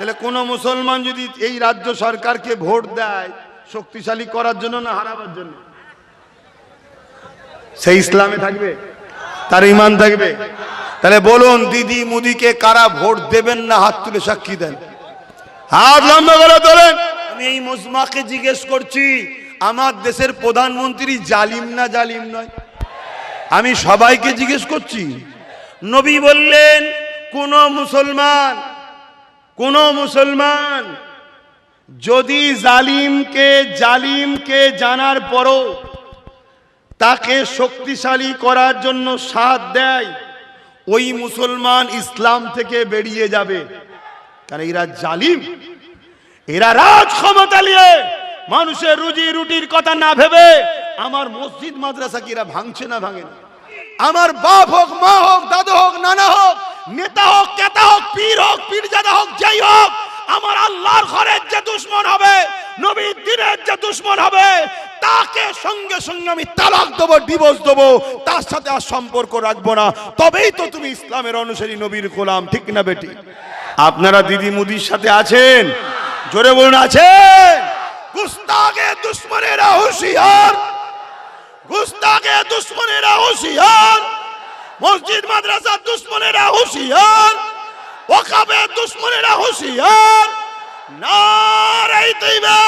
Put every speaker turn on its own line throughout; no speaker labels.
তাহলে কোন মুসলমান যদি এই রাজ্য সরকারকে ভোট দেয় শক্তিশালী করার জন্য না হারাবার জন্য? সেই ইসলামে থাকবে? তার ইমান থাকবে? তাহলে বলুন, দিদি মুদিকে কারা ভোট দেবেন না হাত তুলে সাক্ষী দেন? হাত লম্বা করে তোলেন। আমি এই মুসমাকে জিজ্ঞেস করছি, আমার দেশের প্রধানমন্ত্রী জালিম না জালিম নয়? আমি সবাইকে জিজ্ঞেস করছি। নবী বললেন, কোন মুসলমান কোন মুসলমান যদি জালিমকে জালিমকে জানার পরও তাকে শক্তিশালী করার জন্য সাথ দেয়, ওই মুসলমান ইসলাম থেকে বেরিয়ে যাবে। কারণ এরা জালিম। এরা রাজ ক্ষমতা নিয়ে মানুষের রুজি রুটির কথা না ভেবে আমার মসজিদ মাদ্রাসা কি এরা ভাঙছে না ভাঙে না? আমার বাপ হোক, মা হোক, দাদু হোক, নানা হোক নেতা হোক, কেতা হোক, পীর হোক, পীরজাদা হোক, যেই হোক, আমার আল্লাহর ঘরের যে দুশ্মন হবে, নবীর দিনের যে দুশ্মন হবে, তাকে সঙ্গে সঙ্গে আমি তালাক দেবো ডিভোর্স দেবো, তার সাথে আর সম্পর্ক রাখব না। তবেই তো তুমি ইসলামের অনুসারী নবীর গোলাম, ঠিক না বেটি? আপনারা দিদি মুদির সাথে আছেন? জোরে বলুন, আছেন? গুস্তাগে দুশ্মনেরা হুঁশিয়ার। গুস্তাগে দুশ্মনেরা হুঁশিয়ার। মসজিদ মাদ্রাসা দুশ্মনেরা হুঁশিয়ার। ওকাবে দুশ্মনেরা হুঁশিয়ার। নারাই তৈবে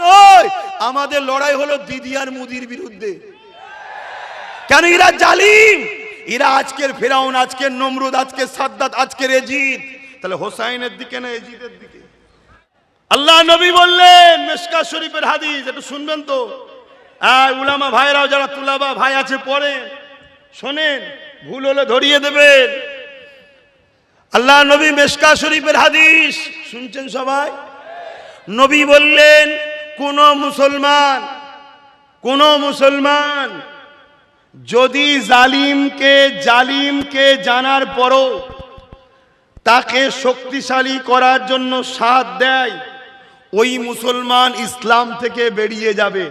নয় আমাদের লড়াই হলো দিদি আর মুদির বিরুদ্ধে। কেন এরা জালিম? এরা আজকের ফেরাউন আজকের নমরুদ আজকের সাদ্দাত আজকের এজিদ। তাহলে হোসাইনের দিকে না এজিদের দিকে? আল্লাহ নবী বললেন মেসকা শরীফের হাদিস একটু শুনবেন তো? উলামা ভাইরাও যারা তুলাবা ভাই আছে পড়ে শোনেন, ভুল হলে ধরিয়ে দেবেন। আল্লাহ নবী মেসকা শরীফের হাদিস, শুনছেন সবাই? নবী বললেন, কোন মুসলমান কোন মুসলমান যদি জালিমকে জালিমকে জানার পরও তাকে শক্তিশালী করার জন্য সাথ দেয়, ওই মুসলমান ইসলাম থেকে বেরিয়ে যাবে।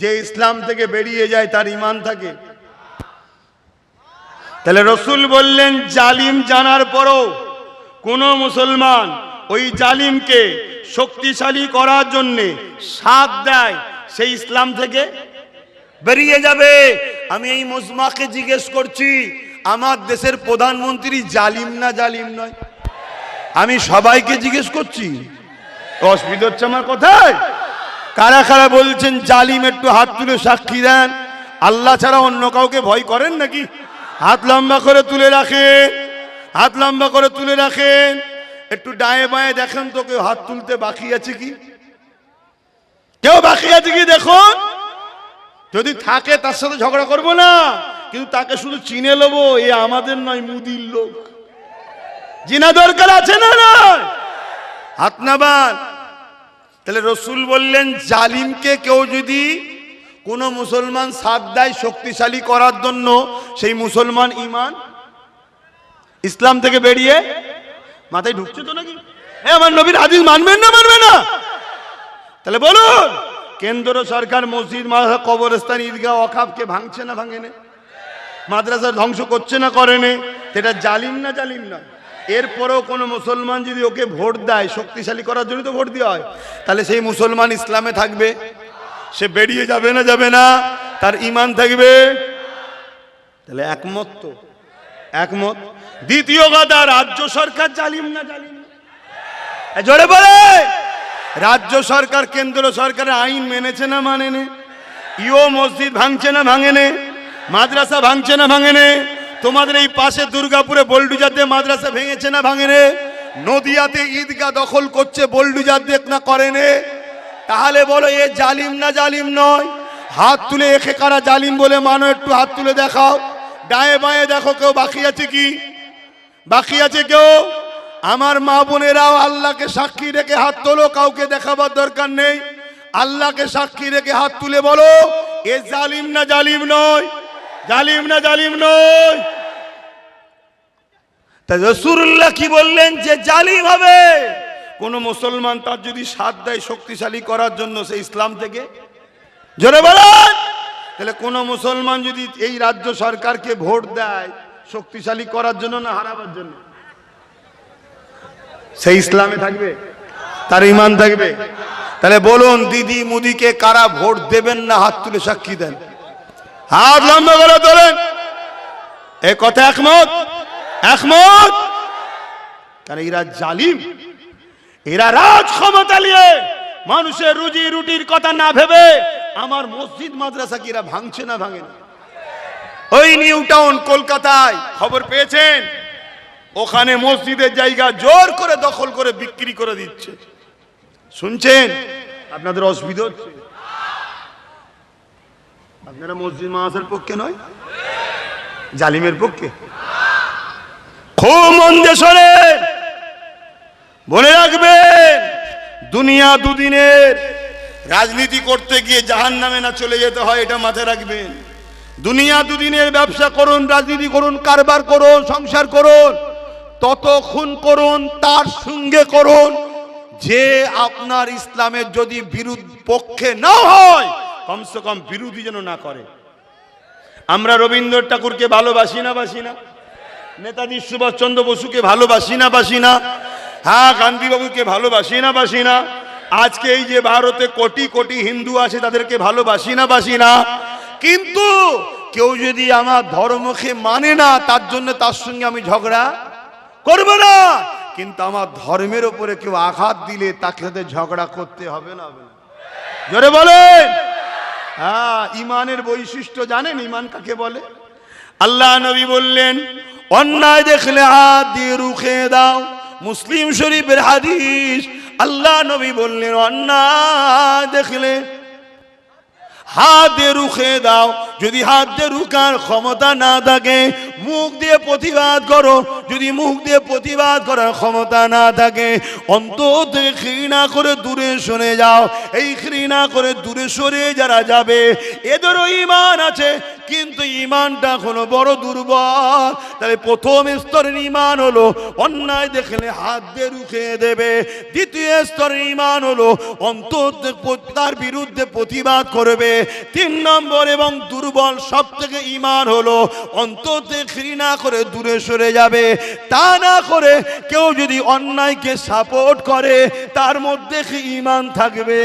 যে ইসলাম থেকে বেরিয়ে যায়, তার ইমান থাকে। তাহলে রসুল বললেন, জালিম জানার পরও কোন মুসলমান ওই জালিমকে শক্তিশালী করার জন্যে সাথ দেয় সেই ইসলাম থেকে? বেরিয়ে যাবে। আমি এই মুসমাকে জিজ্ঞেস করছি, আমার দেশের প্রধানমন্ত্রী জালিম না জালিম নয়? আমি সবাইকে জিজ্ঞেস করছি। অসুবিধা হচ্ছে আমার কথায়? কারা কারা বলছেন, জালিম একটু হাত তুলে সাক্ষী দেন? আল্লাহ ছাড়া অন্য কাউকে ভয় করেন নাকি? হাত লম্বা করে তুলে রাখেন। হাত লম্বা করে তুলে রাখেন। একটু ডায়ে বায়ে দেখেন তো কেউ হাত তুলতে বাকি আছে কি? কেউ বাকি আছে কি দেখুন? যদি থাকে তার সাথে ঝগড়া করব না, কিন্তু তাকে শুধু চিনে নেব, এ আমাদের নয়, মুদির লোক। জিনা দরকার আছে না না হাত নাবান। তাহলে রসুল বললেন, জালিমকে কেউ যদি কোনো মুসলমান সাথ দেয় শক্তিশালী করার জন্য, সেই মুসলমান ইমান ইসলাম থেকে বেরিয়ে মাথায় ঢুকছে তো নাকি? এ, আমার নবীর হাদিস মানবেন না মানবে না? তাহলে বলুন, কেন্দ্র সরকার মসজিদ, মাদ্রাসা, কবরস্থান, ঈদগাহ অখাবকে ভাঙছে না ভাঙেনে? মাদ্রাসা ধ্বংস করছে না করেনে? সেটা জালিম না জালিম না এরপরেও কোনো মুসলমান যদি ওকে ভোট দেয়, শক্তিশালী করার জন্য তো ভোট দেওয়া হয়। তাহলে সেই মুসলমান ইসলামে থাকবে। সে বেরিয়ে যাবে না যাবে না। তার ইমান থাকবে। তাহলে একমত তো? একমত? দ্বিতীয় কথা রাজ্য সরকার জালিম না জালিম? না জোরে বলে! রাজ্য সরকার, কেন্দ্র সরকারের আইন মেনেছে না মানেনে? ইও মসজিদ ভাঙছে না ভাঙেনে? মাদ্রাসা ভাঙছে না ভাঙেনে? তোমাদের এই পাশে দুর্গাপুরে বল্ডুজাতে মাদ্রাসা ভেঙেছে না ভাঙে ভাঙেনে? নদিয়াতে ঈদগাহ দখল করছে বল্ডুজার দেখ না করেনে? তাহলে বলো, এ জালিম না জালিম নয়? হাত তুলে একে কারা জালিম বলে মানো? একটু হাত তুলে দেখাও। ডায়ে বায়ে দেখো কেউ বাকি আছে কি? বাকি আছে কেউ? আমার মা বোনেরাও আল্লাহকে সাক্ষী রেখে হাত তোলো, কাউকে দেখাবার দরকার নেই। আল্লাহকে সাক্ষী রেখে হাত তুলে বলো, এ জালিম না জালিম নয়? জালিম না জালিম নয়? তা রসুল্লাহ কি বললেন যে জালিম হবে? কোন মুসলমান তার যদি সাথ দেয় শক্তিশালী করার জন্য সে ইসলাম থেকে? জোরে বলেন! তাহলে কোন মুসলমান যদি এই রাজ্য সরকারকে ভোট দেয় শক্তিশালী করার জন্য না হারাবার জন্য? সেই ইসলামে থাকবে? তার ইমান থাকবে? তাহলে বলুন, দিদি মুদিকে কারা ভোট দেবেন না হাত তুলে সাক্ষী দেন? হাত লম্বা করে তোলেন। এ কথা একমত? একমত? কারণ এরা জালিম। এরা রাজ ক্ষমতা নিয়ে মানুষের রুজি রুটির কথা না ভেবে আমার মসজিদ মাদ্রাসা কি এরা ভাঙছে না ভাঙে না? ওই নিউ টাউন, কলকাতায় খবর পেয়েছেন? ওখানে মসজিদের জায়গা জোর করে দখল করে বিক্রি করে দিচ্ছে। শুনছেন? আপনাদের অসুবিধা হচ্ছে? আপনারা মসজিদ মাসের পক্ষে নয়? জালিমের পক্ষে? খুব মন দিয়ে শোনেন! মনে রাখবেন, দুনিয়া দুদিনের। রাজনীতি করতে গিয়ে জাহান নামে না চলে যেতে হয়, এটা মাথায় রাখবেন। দুনিয়া দুদিনের ব্যবসা করুন, রাজনীতি করুন, কারবার করুন, সংসার করুন, ততক্ষণ করুন, তার সঙ্গে করুন। যে আপনার ইসলামের যদি বিরুদ্ধ পক্ষে না হয়, কমসে কম বিরোধী যেন না করে। আমরা রবীন্দ্র ঠাকুরকে ভালোবাসি না, বাসি না? নেতাজি সুভাষচন্দ্র বসুকে ভালোবাসি না, বাসি না? হ্যাঁ গান্ধীবাবুকে ভালোবাসি না, বাসি না। আজকে এই যে ভারতে কোটি কোটি হিন্দু আছে, তাদেরকে ভালোবাসি না, বাসি না। কিন্তু কেউ যদি আমার ধর্মকে মানে না, তার জন্য তার সঙ্গে আমি ঝগড়া করব না। কিন্তু আমার ধর্মের ওপরে কেউ আঘাত দিলে তাকে সাথে ঝগড়া করতে হবে না? জোরে বলেন। হ্যাঁ ইমানের বৈশিষ্ট্য জানেন? ইমান কাকে বলে? আল্লাহ নবী বললেন, অন্যায় দেখলে হাত দিয়ে রুখে দাও। মুসলিম শরীফের হাদিস, আল্লাহ নবী বললেন অন্যায় দেখলে, হাত দিয়ে রুখে দাও। যদি হাত দিয়ে রুকার ক্ষমতা না থাকে, মুখ দিয়ে প্রতিবাদ করো। যদি মুখ দিয়ে প্রতিবাদ করার ক্ষমতা না থাকে, অন্তর থেকে ঘৃণা করে দূরে সরে যাও। এই ঘৃণা করে দূরে সরে যারা যাবে, এদেরও ইমান আছে। কিন্তু ইমানটা হলো বড় দুর্বল। তাহলে প্রথম স্তরের ইমান হলো অন্যায় দেখলে হাত দিয়ে রুখে দেবে। দ্বিতীয় স্তরের ইমান হলো অন্তর তার বিরুদ্ধে প্রতিবাদ করবে। তিন নম্বর এবং দুর্বল সব থেকে ইমান হলো অন্তর থেকে ঘৃণা করে দূরে সরে যাবে। তা না করে কেউ যদি অন্যায়কে সাপোর্ট করে, তার মধ্যে কি ইমান থাকবে?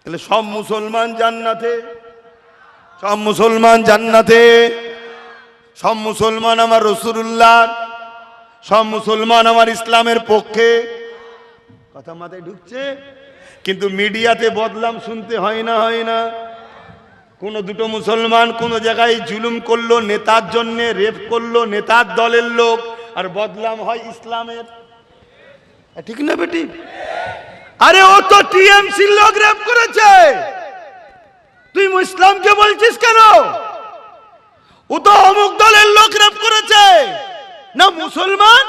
তাহলে সব মুসলমান জান্নাতে সব মুসলমান জান্নাতে। সব মুসলমান আমার রসুল্লাহ সব মুসলমান আমার ইসলামের পক্ষে। কথা মাথায় ঢুকছে? কিন্তু মিডিয়াতে বদলাম শুনতে হয় না হয় না। কোন দুটো মুসলমান কোন জায়গায় জুলুম করল, নেতার জন্য রেপ করল, নেতার দলের লোক, আর বদলাম হয় ইসলামের। ঠিক না বেটি? আরে ও তো টিএমসি লোক রেপ করেছে। তুই ইসলামকে বলছিস কেন? ও তো অমুক দলের লোক রেপ করেছে। না মুসলমান?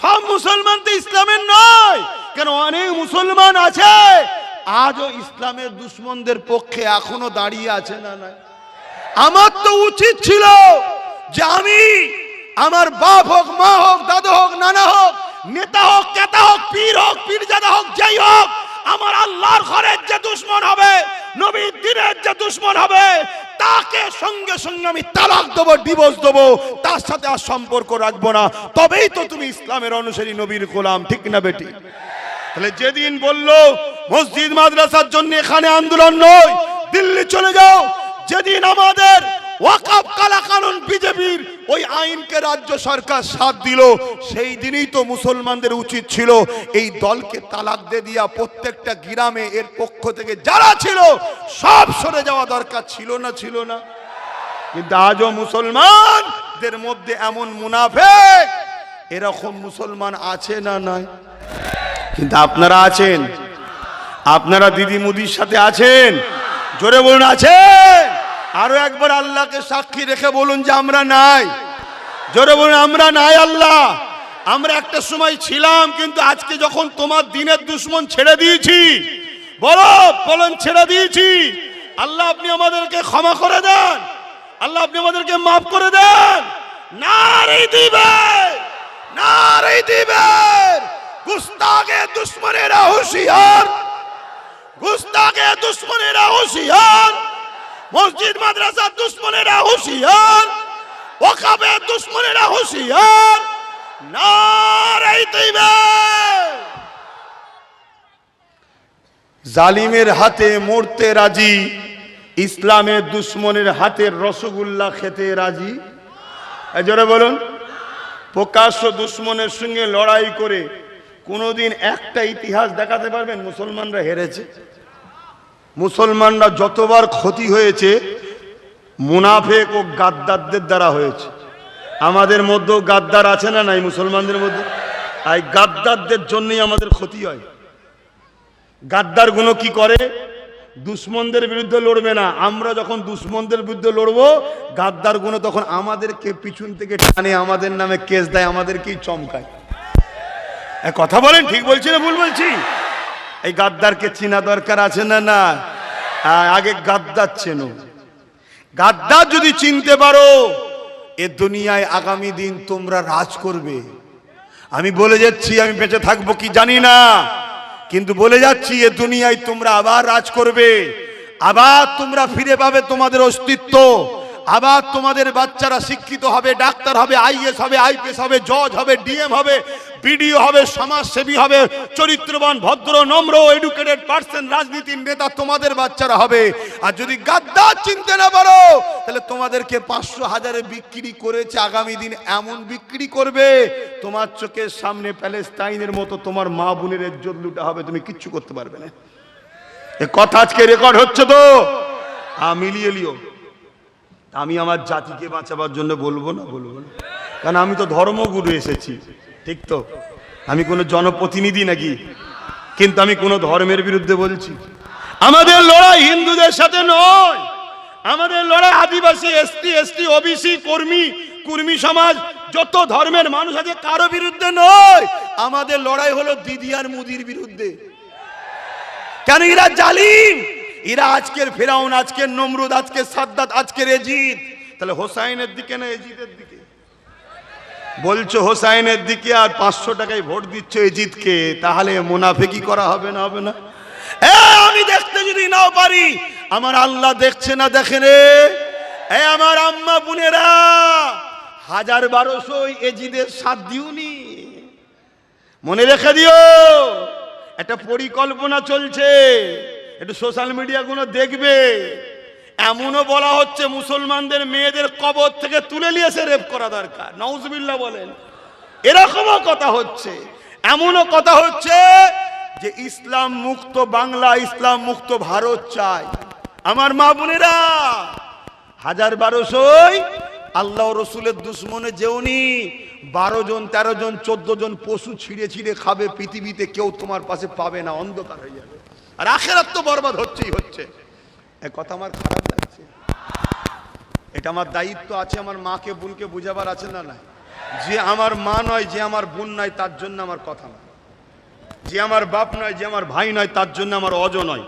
সব মুসলমান তো ইসলামের নয়। কেন অনেক মুসলমান আছে। আজও ইসলামের দুশ্মনদের পক্ষে এখনও দাঁড়িয়ে আছে না না আমার তো উচিত ছিল যে আমি আমার বাপ হোক, মা হোক, দাদা হোক, নানা হোক, নেতা হোক, কেতা হোক, পীর হোক, পীরজাদা হোক, যাই হোক আমার আল্লাহর ঘরের যে দুশ্মন হবে, নবীর দিনের যে দুশ্মন হবে, তাকে সঙ্গে সঙ্গে আমি তালাক দেবো ডিভোর্স দেবো, তার সাথে আর সম্পর্ক রাখব না। তবেই তো তুমি ইসলামের অনুসারী নবীর গোলাম, ঠিক না বেটি? তাহলে যেদিন বলল, মসজিদ মাদ্রাসার জন্য এখানে আন্দোলন নয়, দিল্লি চলে যাও, যেদিন আমাদের ওয়াকাব কালা কানুন বিজেপির। ওই আইনকে রাজ্য সরকার সাথ দিল। সেই দিনই তো মুসলমানদের উচিত ছিল এই দলকে তালাক দিয়ে দিয়া প্রত্যেকটা গ্রামে এর পক্ষ থেকে যারা ছিল, সব সরে যাওয়া দরকার ছিল না ছিল না। কিন্তু আজও মুসলমানদের মধ্যে এমন মুনাফেক, এরকম মুসলমান আছে না নয় কিন্তু আপনারা আছেন। আপনারা দিদি মুদির সাথে আছেন। জোরে বলুন, আছেন? আরও একবার আল্লাহকে সাক্ষী রেখে বলুন যে আমরা নাই। জোরে বলুন, আমরা নাই আল্লাহ। আমরা একটা সময় ছিলাম, কিন্তু আজকে যখন তোমার দিনের দুশ্মন ছেড়ে দিয়েছি, বলো বলুন ছেড়ে দিয়েছি। আল্লাহ আপনি আমাদেরকে ক্ষমা করে দেন। আল্লাহ আপনি আমাদেরকে মাফ করে দেন। না রে দিবে না রে দিবে গুস্তাগে দুশ্মনেরা হুঁশিয়ার। গুস্তাগে দুশ্মনেরা হুঁশিয়ার। মসজিদ, মাদ্রাসা, দুশ্মনেরা হুশিয়ার। ওখাবে দুশ্মনেরা হুঁশিয়ার। জালিমের হাতে মরতে রাজি, ইসলামের দুশ্মনের হাতের রসগোল্লা খেতে রাজি। জোরে বলুন। প্রকাশ্য দুশ্মনের সঙ্গে লড়াই করে কোনোদিন একটা ইতিহাস দেখাতে পারবেন? মুসলমানরা হেরেছে। মুসলমানরা যতবার ক্ষতি হয়েছে, মুনাফেক ও গাদ্দারদের দ্বারা হয়েছে। আমাদের মধ্যেও গাদ্দার আছে না নাই মুসলমানদের মধ্যে? এই গাদ্দারদের জন্যই আমাদের ক্ষতি হয়। গাদ্দারগুলো কি করে? দুশ্মনদের বিরুদ্ধে লড়বে না। আমরা যখন দুশ্মনদের বিরুদ্ধে লড়বো গাদ্দারগুলো তখন আমাদেরকে পিছন থেকে টানে, আমাদের নামে কেস দেয়, আমাদেরকেই চমকায়। কথা বলেন, ঠিক বলছি না ভুল বলছি? এই গাদ্দারকে চেনা দরকার আছে না না? আ, আগে গাদ্দার চেনো। গাদ্দার যদি চিনতে পারো এ দুনিয়ায় আগামী দিন তোমরা রাজ করবে। আমি বলে যাচ্ছি আমি বেঁচে থাকব কি জানি না কিন্তু বলে যাচ্ছি এ দুনিয়ায় তোমরা আবার রাজ করবে। আবার তোমরা ফিরে পাবে তোমাদের অস্তিত্ব। আবার তোমাদের বাচ্চারা শিক্ষিত হবে ডাক্তার হবে আইএস হবে আইপিএস হবে জজ হবে ডিএম হবে। বিডিও হবে, সমাজসেবী হবে, চরিত্রবান, ভদ্র, নম্র এডুকেটেড পার্সন রাজনীতির নেতা তোমাদের বাচ্চারা হবে। আর যদি গাদ্দার চিনতে না পারো, তাহলে তোমাদেরকে পাঁচশো হাজারে বিক্রি করেছে, আগামী দিন এমন বিক্রি করবে। তোমার চোখের সামনে প্যালেস্তাইনের মতো তোমার মা বোনের ইজ্জত লুটা হবে, তুমি কিচ্ছু করতে পারবে না। এ কথা আজকে রেকর্ড হচ্ছে তো। মিলিয়ে লিও। আমি আমার জাতিকে বাঁচাবার জন্য বলব না বলব না। কারণ আমি তো ধর্মগুরু এসেছি। ঠিক তো? আমি কোনো জনপ্রতিনিধি নাকি? কিন্তু আমি কোনো ধর্মের বিরুদ্ধে বলছি। আমাদের লড়াই হিন্দুদের সাথে নয়। আমাদের লড়াই আদিবাসী, এসটি এসটি, ওবিসি, কর্মী, কুর্মী সমাজ, যত ধর্মের মানুষ আছে কারও বিরুদ্ধে নয়। আমাদের লড়াই হলো দিদি আর মুদির বিরুদ্ধে। কেন এরা জালিম? এরা আজকের ফেরাউন, আজকের নমরুদ, আজকের সাদ্দাত, আজকের এজিদ। তাহলে হোসাইনের দিকে না এজিদের দিকে? বলছো, হোসাইনের দিকে আর পাঁচশো টাকায় ভোট দিচ্ছ এজিদকে তাহলে মুনাফেকি করা হবে না হবে না? আমি দেখতে যদি নাও পারি, আমার আল্লাহ দেখছে না দেখে রে। আমার আম্মা বোনেরা, হাজার বারোশো এজিদের সাথ দিওনি। মনে রেখে দিও, একটা পরিকল্পনা চলছে, একটু সোশ্যাল মিডিয়াগুলো দেখবে। এমনও বলা হচ্ছে মুসলমানদের মেয়েদের কবর থেকে তুলে নিয়েছে রেপ করা দরকার। নওজবিল্লা বলেন। এরকমও কথা হচ্ছে। এমনও কথা হচ্ছে যে ইসলাম মুক্ত বাংলা, ইসলাম মুক্ত ভারত চাই। আমার মা বোনেরা, হাজার বারোশোই আল্লাহ রসুলের দুশ্মনে যেওনি বারো জন, তেরো জন, চোদ্দ জন পশু ছিঁড়ে ছিঁড়ে খাবে, পৃথিবীতে কেউ তোমার পাশে পাবে না, অন্ধকার হয়ে যাবে। আর আখেরাত তো বরবাদ হচ্ছেই হচ্ছে। কথা আমার খারাপ লাগছে। এটা আমার দায়িত্ব আছে, আমার মাকে, বোনকে বুঝাবার আছে না না যে আমার মা নয়, যে আমার বোন নয়, তার জন্য আমার কথা নয়। যে আমার বাপ নয়, যে আমার ভাই নয়, তার জন্য আমার অজ নয়।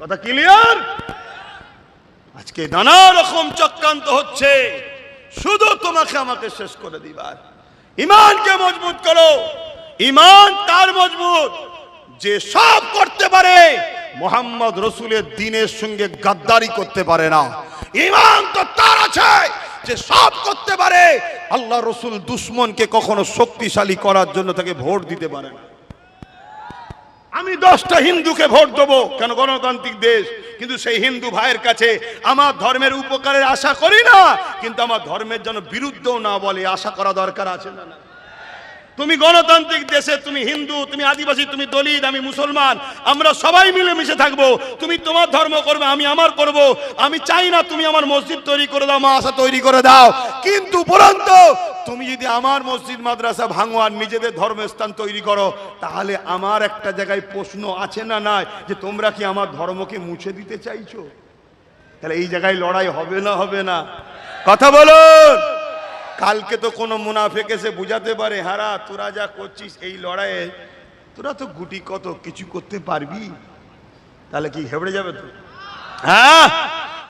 কথা ক্লিয়ার আজকে নানা রকম চক্রান্ত হচ্ছে। শুধু তোমাকে আমাকে শেষ করে দিবার। ইমানকে মজবুত করো। ইমান তার মজবুত। যে সব করতে পারে মোহাম্মদ রসুলের দিনের সঙ্গে গাদ্দারি করতে পারে না। ইমান তো তার আছে যে সব করতে পারে। আল্লাহ রসুল দুশ্মনকে কখনো শক্তিশালী করার জন্য তাকে ভোট দিতে পারে না। আমি দশটা হিন্দুকে ভোট দেবো, কেন গণতান্ত্রিক দেশ? কিন্তু সেই হিন্দু ভাইয়ের কাছে আমার ধর্মের উপকারের আশা করি না, কিন্তু আমার ধর্মের জন্য বিরুদ্ধও না বলে, আশা করা দরকার আছে না? তুমি গণতান্ত্রিক দেশে, তুমি হিন্দু, তুমি আদিবাসী, তুমি দলিত, আমি মুসলমান, আমরা সবাই মিলে মিশে থাকব। তুমি তোমার ধর্ম করবে, আমি আমার করব। আমি চাই না তুমি আমার মসজিদ তৈরি করে দাও মাসা তৈরি করে দাও। কিন্তু উপরন্ত, তুমি যদি আমার মসজিদ, মাদ্রাসা ভাঙো আর নিজেদের ধর্মস্থান তৈরি করো, তাহলে আমার একটা জায়গায় প্রশ্ন আছে না নাই যে তোমরা কি আমার ধর্মকে মুছে দিতে চাইছো? তাহলে এই জায়গায় লড়াই হবে না হবে না। কথা বলুন! কালকে তো কোনো মুনাফেক এসে বুঝাতে পারে, হারা, তোরা যা করছিস এই লড়াইয়ে, তোরা তো গুটি কত, কিছু করতে পারবি? তাহলে কি হেবড়ে যাবে তো? হ্যাঁ।